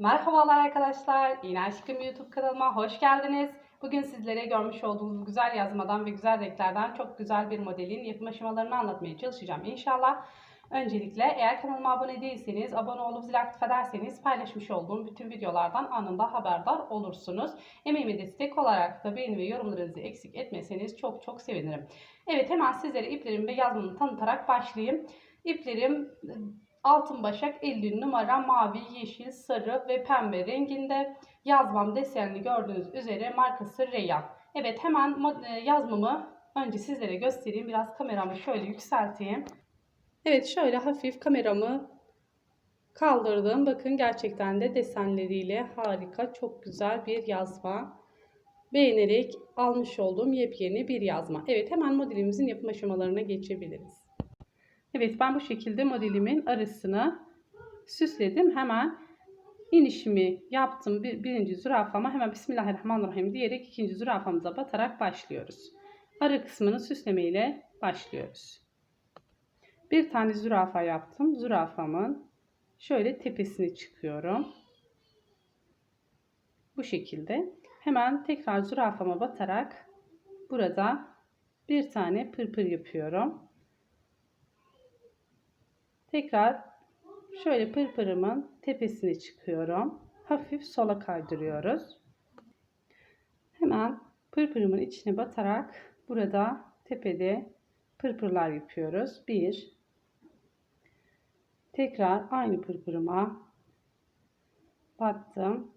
Merhabalar arkadaşlar. İğne Aşkım YouTube kanalıma hoş geldiniz. Bugün sizlere görmüş olduğunuz güzel yazmadan ve güzel renklerden çok güzel bir modelin yapım aşamalarını anlatmaya çalışacağım inşallah. Öncelikle eğer kanalıma abone değilseniz, abone olup zil aktif ederseniz paylaşmış olduğum bütün videolardan anında haberdar olursunuz. Emeğime destek olarak da beğeni ve yorumlarınızı eksik etmeseniz çok çok sevinirim. Evet hemen sizlere iplerimi ve yazmamı tanıtarak başlayayım. İplerim Altın Başak 50 numara mavi, yeşil, sarı ve pembe renginde yazmam desenli gördüğünüz üzere markası Reyyan. Evet hemen e, yazmamı önce sizlere göstereyim. Biraz kameramı şöyle yükselteyim. Evet şöyle hafif kameramı kaldırdım. Bakın gerçekten de desenleriyle harika, çok güzel bir yazma. Beğenerek almış olduğum yepyeni bir yazma. Evet hemen modelimizin yapım aşamalarına geçebiliriz. Evet ben bu şekilde modelimin arasını süsledim. Hemen inişimi yaptım. Bir, birinci zürafama hemen Bismillahirrahmanirrahim diyerek ikinci zürafamıza batarak başlıyoruz. Ara kısmını süslemeyle başlıyoruz. Bir tane zürafa yaptım. Zürafamın şöyle tepesini çıkıyorum. Bu şekilde. Hemen tekrar zürafama batarak burada bir tane pırpır yapıyorum. Tekrar şöyle pırpırımın tepesine çıkıyorum. Hafif sola kaydırıyoruz. Hemen pırpırımın içine batarak burada tepede pırpırlar yapıyoruz. 1 Tekrar aynı pırpırıma battım.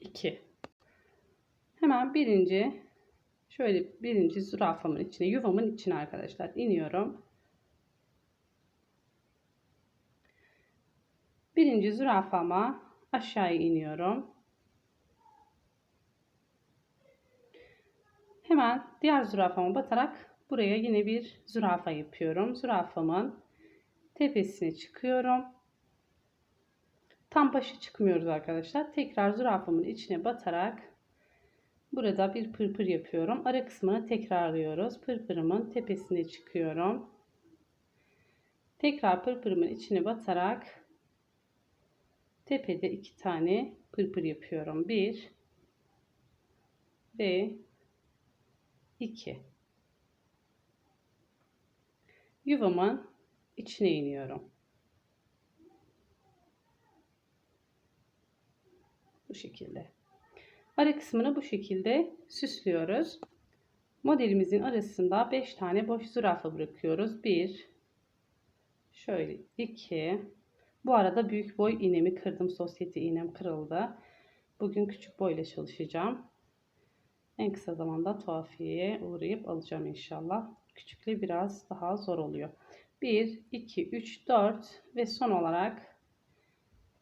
2 Hemen birinci şöyle birinci zürafamın içine yuvamın içine arkadaşlar iniyorum. Birinci zürafama aşağıya iniyorum. Hemen diğer zürafama batarak buraya yine bir zürafa yapıyorum. Zürafamın tepesine çıkıyorum. Tam başı çıkmıyoruz arkadaşlar. Tekrar zürafamın içine batarak burada bir pırpır yapıyorum. Ara kısmını tekrarlıyoruz. Pırpırımın tepesine çıkıyorum. Tekrar pırpırımın içine batarak tepede iki tane pırpır yapıyorum. Bir ve iki. Yuvamın içine iniyorum. Bu şekilde. Ara kısmını bu şekilde süslüyoruz. Modelimizin arasında 5 tane boş zürafa bırakıyoruz. 1 şöyle 2 bu arada büyük boy iğnemi kırdım. Sosyete iğnem kırıldı. Bugün küçük boyla çalışacağım. En kısa zamanda tuhafiyeye uğrayıp alacağım inşallah. Küçükle biraz daha zor oluyor. 1, 2, 3, 4 ve son olarak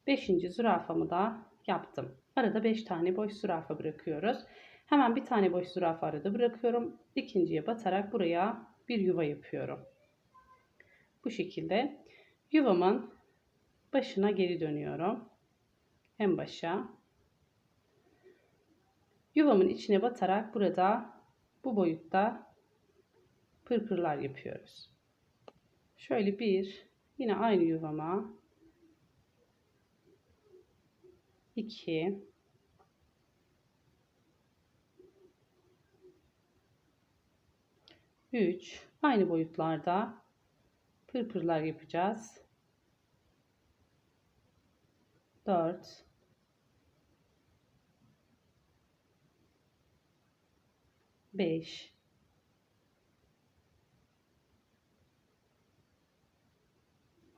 5. zürafamı da yaptım. Arada 5 tane boş zürafa bırakıyoruz. Hemen bir tane boş zürafa arada bırakıyorum. İkinciye batarak buraya bir yuva yapıyorum. Bu şekilde yuvamın başına geri dönüyorum. En başa. Yuvamın içine batarak burada bu boyutta pırpırlar yapıyoruz. Şöyle bir yine aynı yuvama 2 3 aynı boyutlarda pırpırlar yapacağız. 4 5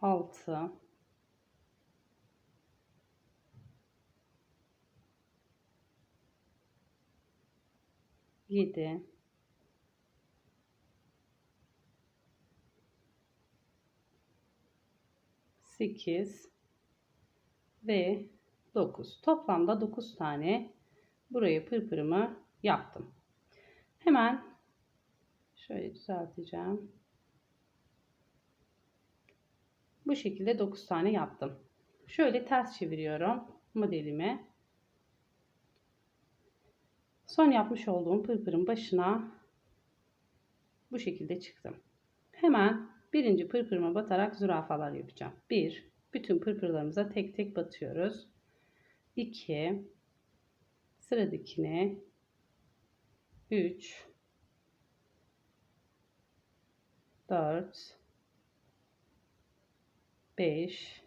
6 7 8 ve 9. Toplamda 9 tane buraya pırpırımı yaptım. Hemen şöyle düzelteceğim. Bu şekilde 9 tane yaptım. Şöyle ters çeviriyorum modelimi. Son yapmış olduğum pırpırın başına bu şekilde çıktım. Hemen birinci pırpırıma batarak zürafalar yapacağım. 1 bütün pırpırlarımıza tek tek batıyoruz. 2 sıradakine 3 4 5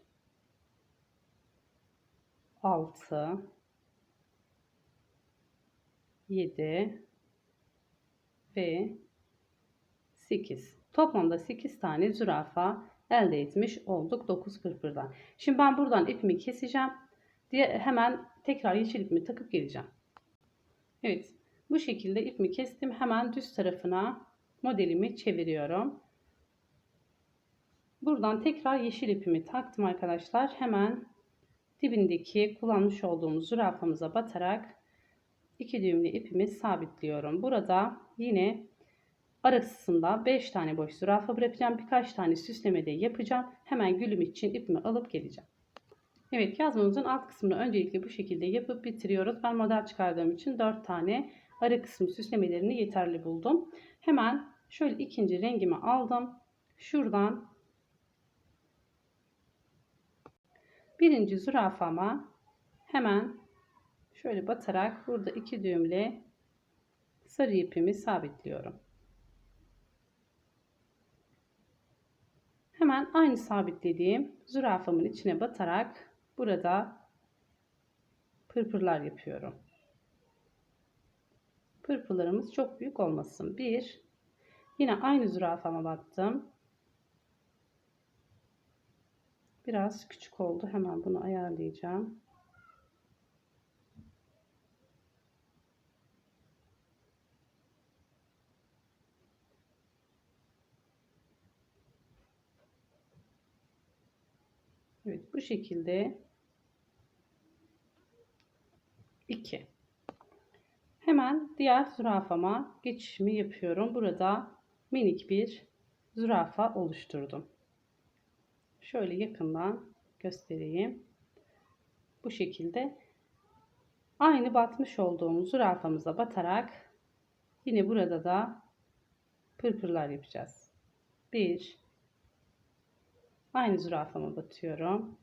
6 7 ve 8. Toplamda 8 tane zürafa elde etmiş olduk 9 pırpırdan. Şimdi ben buradan ipimi keseceğim. Diye hemen tekrar yeşil ipimi takıp geleceğim. Evet. Bu şekilde ipimi kestim. Hemen düz tarafına modelimi çeviriyorum. Buradan tekrar yeşil ipimi taktım arkadaşlar. Hemen dibindeki kullanmış olduğumuz zürafamıza batarak iki düğümlü ipimi sabitliyorum. Burada yine arasında 5 tane boş zürafa bırakacağım. Birkaç tane süsleme de yapacağım. Hemen gülüm için ipimi alıp geleceğim. Evet yazmamızın alt kısmını öncelikle bu şekilde yapıp bitiriyoruz. Ben model çıkardığım için 4 tane ara kısmı süslemelerini yeterli buldum. Hemen şöyle ikinci rengimi aldım. Şuradan birinci zürafama hemen şöyle batarak burada iki düğümle sarı ipimi sabitliyorum. Hemen aynı sabitlediğim zürafamın içine batarak burada pırpırlar yapıyorum. Pırpırlarımız çok büyük olmasın. Bir, yine aynı zürafama battım. Biraz küçük oldu. Hemen bunu ayarlayacağım. Evet bu şekilde 2 hemen diğer zürafama geçişimi yapıyorum. Burada minik bir zürafa oluşturdum. Şöyle yakından göstereyim. Bu şekilde aynı batmış olduğumuz zürafamıza batarak yine burada da pırpırlar yapacağız. 1 Aynı zürafama batıyorum.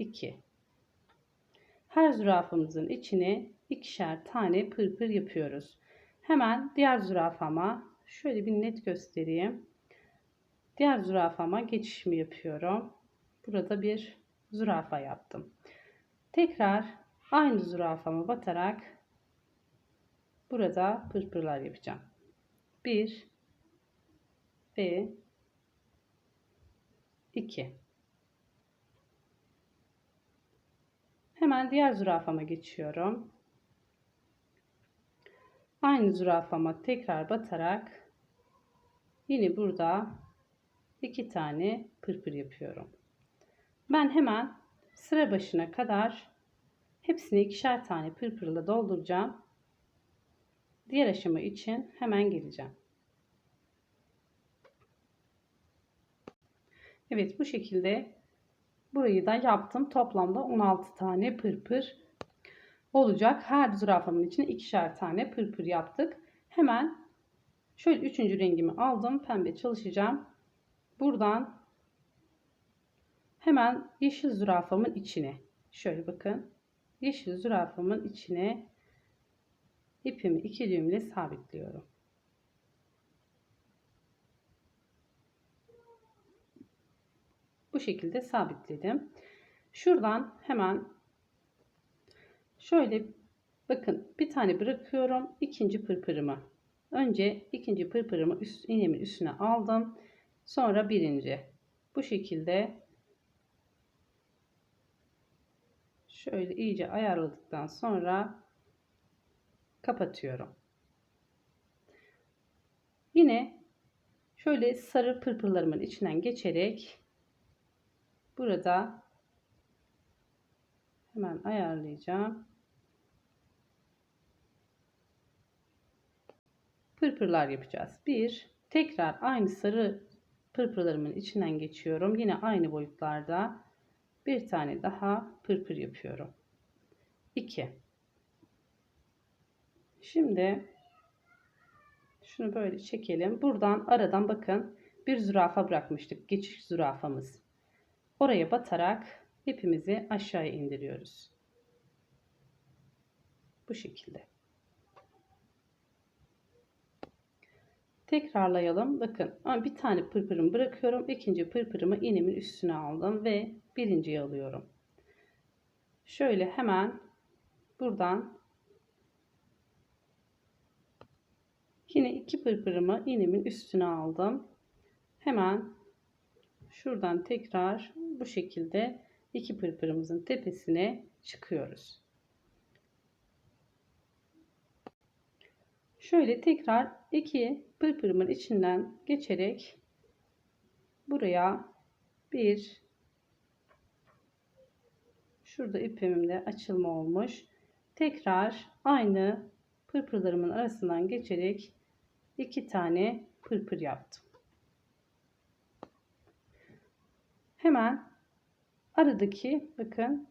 2. Her zürafamızın içine ikişer tane pırpır yapıyoruz. Hemen diğer zürafama şöyle bir net göstereyim. Diğer zürafama geçişimi yapıyorum. Burada bir zürafa yaptım. Tekrar aynı zürafama batarak burada pırpırlar yapacağım. 1 ve 2. Hemen diğer zürafama geçiyorum. Aynı zürafama tekrar batarak yine burada iki tane pırpır yapıyorum. Ben hemen sıra başına kadar hepsini ikişer tane pırpırla dolduracağım. Diğer aşama için hemen geleceğim. Evet bu şekilde burayı da yaptım. Toplamda 16 tane pırpır olacak. Her zürafamın içine ikişer tane pırpır yaptık. Hemen şöyle üçüncü rengimi aldım. Pembe çalışacağım. Buradan hemen yeşil zürafamın içine şöyle bakın. Yeşil zürafamın içine ipimi iki düğümle sabitliyorum. Bu şekilde sabitledim. Şuradan hemen şöyle bakın bir tane bırakıyorum. ikinci pırpırımı. Önce ikinci pırpırımı üst, iğnemin üstüne aldım. Sonra birinci. Bu şekilde şöyle iyice ayarladıktan sonra kapatıyorum. Yine şöyle sarı pırpırlarımın içinden geçerek Burada hemen ayarlayacağım. Pırpırlar yapacağız. Bir, tekrar aynı sarı pırpırlarımın içinden geçiyorum. Yine aynı boyutlarda bir tane daha pırpır yapıyorum. 2 Şimdi şunu böyle çekelim. Buradan aradan bakın bir zürafa bırakmıştık. Geçiş zürafamız. Oraya batarak ipimizi aşağıya indiriyoruz. Bu şekilde. Tekrarlayalım. Bakın bir tane pırpırımı bırakıyorum. ikinci pırpırımı iğnemin üstüne aldım ve birinciyi alıyorum. Şöyle hemen buradan yine iki pırpırımı iğnemin üstüne aldım. Hemen şuradan tekrar bu şekilde iki pırpırımızın tepesine çıkıyoruz. Şöyle tekrar iki pırpırımın içinden geçerek buraya bir şurada ipimde açılma olmuş. Tekrar aynı pırpırlarımın arasından geçerek iki tane pırpır yaptım. Hemen aradaki bakın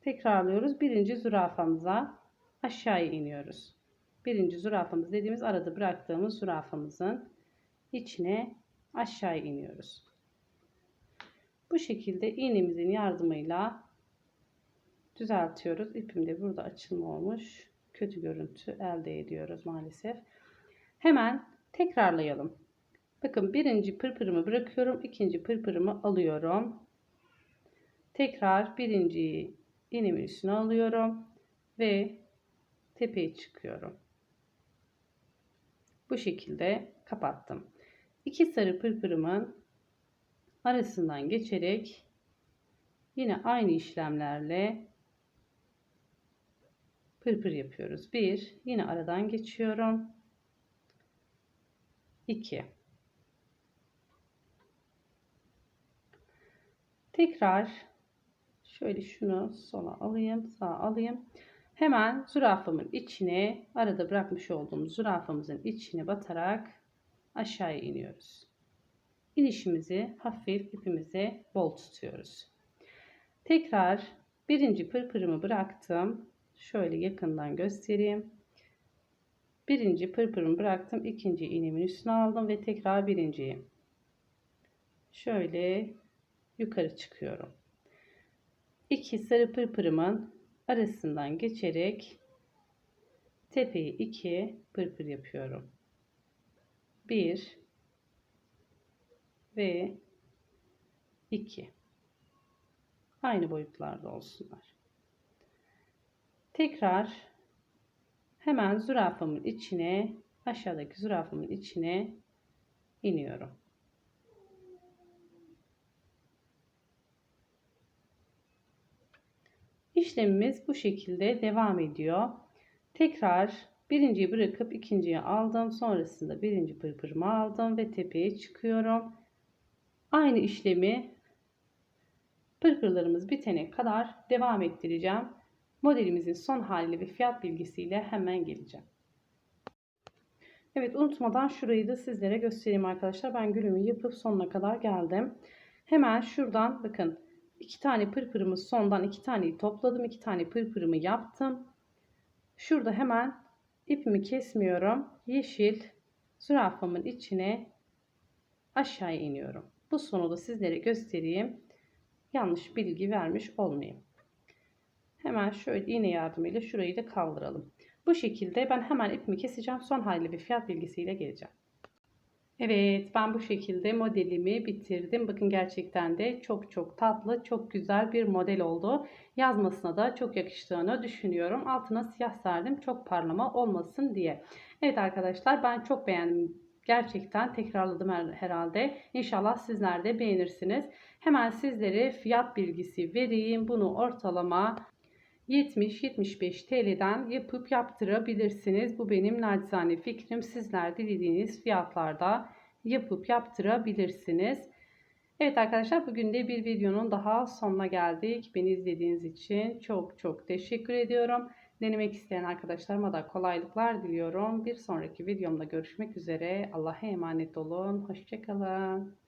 tekrarlıyoruz. Birinci zürafamıza aşağıya iniyoruz birinci zürafamız dediğimiz arada bıraktığımız zürafamızın içine aşağı iniyoruz. Bu şekilde iğnemizin yardımıyla düzeltiyoruz. İpim de burada açılma olmuş. Kötü görüntü elde ediyoruz maalesef. Hemen tekrarlayalım. Bakın birinci pırpırımı bırakıyorum. ikinci pırpırımı alıyorum. Tekrar birinciyi iğnemin üstüne alıyorum. Ve tepeye çıkıyorum. Bu şekilde kapattım. İki sarı pırpırımın arasından geçerek yine aynı işlemlerle pırpır yapıyoruz. Bir, yine aradan geçiyorum. 2 Tekrar şöyle şunu sola alayım, sağa alayım. Hemen zürafamın içine arada bırakmış olduğumuz zürafamızın içine batarak aşağıya iniyoruz. İnişimizi hafif ipimize bol tutuyoruz. Tekrar birinci pırpırımı bıraktım. Şöyle yakından göstereyim. Birinci pırpırımı bıraktım. ikinci iğnemin üstüne aldım ve tekrar birinciyi. Şöyle yukarı çıkıyorum. İki sarı pırpırımın arasından geçerek tepeyi 2 pırpır yapıyorum. 1 ve 2 aynı boyutlarda olsunlar. Tekrar hemen zürafamın içine aşağıdaki zürafamın içine iniyorum. İşlemimiz bu şekilde devam ediyor. Tekrar birinciyi bırakıp ikinciyi aldım. Sonrasında birinci pırpırımı aldım ve tepeye çıkıyorum. Aynı işlemi pırpırlarımız bitene kadar devam ettireceğim. Modelimizin son haliyle ve fiyat bilgisiyle hemen geleceğim. Evet unutmadan şurayı da sizlere göstereyim arkadaşlar. Ben gülümü yapıp sonuna kadar geldim. Hemen şuradan bakın iki tane pırpırımı sondan iki taneyi topladım. iki tane pırpırımı yaptım. Şurada hemen ipimi kesmiyorum. Yeşil zürafamın içine aşağıya iniyorum. Bu sonu da sizlere göstereyim. Yanlış bilgi vermiş olmayayım. Hemen şöyle iğne yardımıyla şurayı da kaldıralım. Bu şekilde ben hemen ipimi keseceğim. Son haliyle bir fiyat bilgisiyle geleceğim. Evet ben bu şekilde modelimi bitirdim. Bakın gerçekten de çok çok tatlı, çok güzel bir model oldu. Yazmasına da çok yakıştığını düşünüyorum. Altına siyah serdim çok parlama olmasın diye. Evet arkadaşlar ben çok beğendim. Gerçekten tekrarladım herhalde. İnşallah sizler de beğenirsiniz. Hemen sizlere fiyat bilgisi vereyim. Bunu ortalama 70-75 TL'den yapıp yaptırabilirsiniz. Bu benim nacizane fikrim. Sizler dilediğiniz fiyatlarda yapıp yaptırabilirsiniz. Evet arkadaşlar bugün de bir videonun daha sonuna geldik. Beni izlediğiniz için çok çok teşekkür ediyorum. Denemek isteyen arkadaşlarıma da kolaylıklar diliyorum. Bir sonraki videomda görüşmek üzere. Allah'a emanet olun. Hoşçakalın.